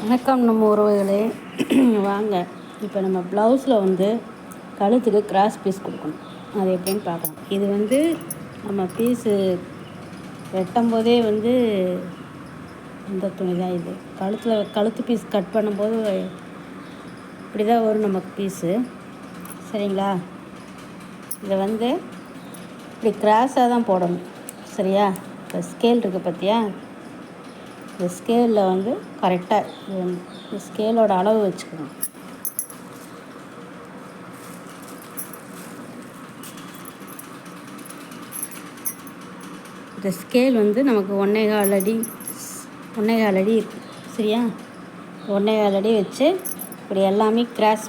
வணக்கம் நம்ம உறவுகளே. வாங்க. இப்போ நம்ம ப்ளவுஸில் வந்து கழுத்துக்கு கிராஸ் பீஸ் கொடுக்கணும். அது எப்படின்னு பார்க்கலாம். இது வந்து நம்ம பீஸு வெட்டும் போதே வந்து இந்த துணி தான் இது. கழுத்தில் கழுத்து பீஸ் கட் பண்ணும்போது இப்படி தான் வரும் நமக்கு பீஸு சரிங்களா? இதை வந்து இப்படி கிராஸாக தான் போடணும். சரியா? இப்போ ஸ்கேல் இருக்குது பார்த்தியா இந்த ஸ்கேலில் வந்து கரெக்டாக இந்த ஸ்கேலோட அளவு வச்சுக்கணும். இந்த ஸ்கேல் வந்து நமக்கு ஒன்றே கால் அடி ஒன்றே கால் அடி இருக்குது சரியா? ஒன்றே கால் அடி வச்சு இப்படி எல்லாமே கிராஸ்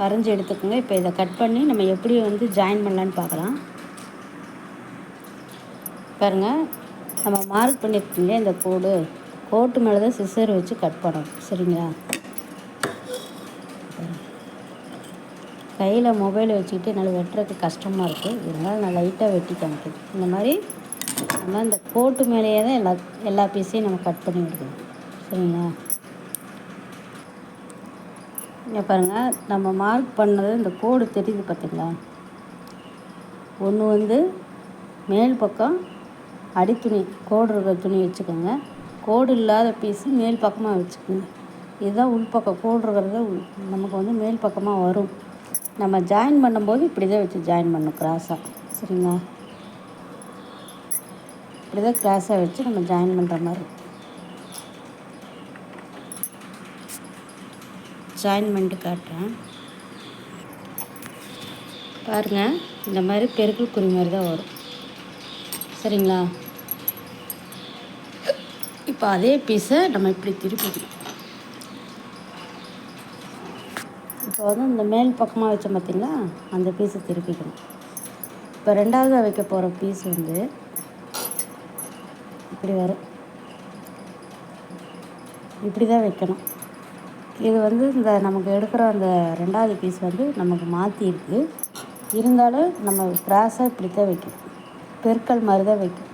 வரைஞ்சி எடுத்துக்கோங்க. இப்போ இதை கட் பண்ணி நம்ம எப்படி வந்து ஜாயின் பண்ணலான்னு பார்க்கலாம். பாருங்கள் நம்ம மார்க் பண்ணியிருக்கீங்க இந்த கோடு. கோட்டு மேலே தான் சிசர் வச்சு கட் பண்ணணும். சரிங்களா? கையில் மொபைலை வச்சுக்கிட்டு என்னால் வெட்டுறதுக்கு கஷ்டமாக இருக்குது இருந்தாலும் நான் லைட்டாக வெட்டி காமிக்கிறேன் இந்த மாதிரி நம்ம இந்த கோட்டு மேலேயே தான் எல்லா எல்லா பீஸையும் நம்ம கட் பண்ணி விடுக்கணும் சரிங்களா? இங்கே பாருங்கள் நம்ம மார்க் பண்ணது இந்த கோடு தெரியுது பார்த்திங்களா ஒன்று வந்து மேல் பக்கம் அடித்துணி கோடு இருக்கிற துணி வச்சுக்கோங்க. கோடு இல்லாத பீஸு மேல் பக்கமாக வச்சுக்கோங்க. இதுதான் உள்பக்கம் கோடு இருக்கிறது நமக்கு வந்து மேல் பக்கமாக வரும். நம்ம ஜாயின் பண்ணும்போது இப்படி தான் வச்சு ஜாயின் பண்ணும் கிராஸாக சரிங்களா? இப்படி தான் கிராஸாக வச்சு நம்ம ஜாயின் பண்ணுற மாதிரி ஜாயின் பண்ணிட்டு காட்டுறேன். பாருங்கள் இந்த மாதிரி பெருக்குள் குறி மாதிரி தான் வரும். சரிங்களா? இப்போ அதே பீஸை நம்ம இப்படி திருப்பிக்கணும் இப்போ வந்து இந்த மேல் பக்கமாக வச்சோம் பார்த்திங்களா அந்த பீஸை திருப்பிக்கணும். இப்போ ரெண்டாவது வைக்க போகிற பீஸ் வந்து இப்படி வரும். இப்படி தான் வைக்கணும். இது வந்து இந்த நமக்கு எடுக்கிற அந்த ரெண்டாவது பீஸ் வந்து நமக்கு மாற்றி இருக்குது இருந்தாலும் நம்ம கிராஸாக இப்படி தான் வைக்கணும். பெருக்கல் மாதிரி தான் வைக்கும்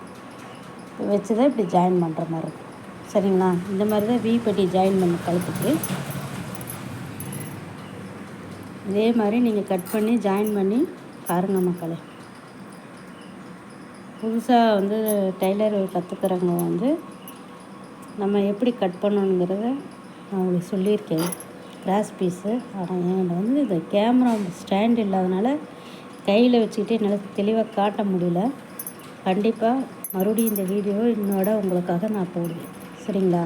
வச்சு தான் இப்படி ஜாயின் பண்ணுற மாதிரி இருக்கும். சரிங்களா? இந்த மாதிரி தான் வீ பட்டி ஜாயின் பண்ண கழுத்துக்கு. இதே மாதிரி நீங்கள் கட் பண்ணி ஜாயின் பண்ணி பாருங்கள் மக்களே. புதுசாக வந்து டெய்லர் கற்றுக்கிறவங்க வந்து நம்ம எப்படி கட் பண்ணணுங்கிறத நான் உங்களுக்கு சொல்லியிருக்கேன். கிராஸ் பீஸு ஆனால் என்கிட்ட வந்து இந்த கேமரா ஸ்டாண்ட் இல்லாதனால கையில் வச்சுக்கிட்டு என்னால் தெளிவாக காட்ட முடியல. கண்டிப்பாக மறுபடியும் இந்த வீடியோ என்னோட உங்களுக்காக நான் போடுவேன். சரிங்களா?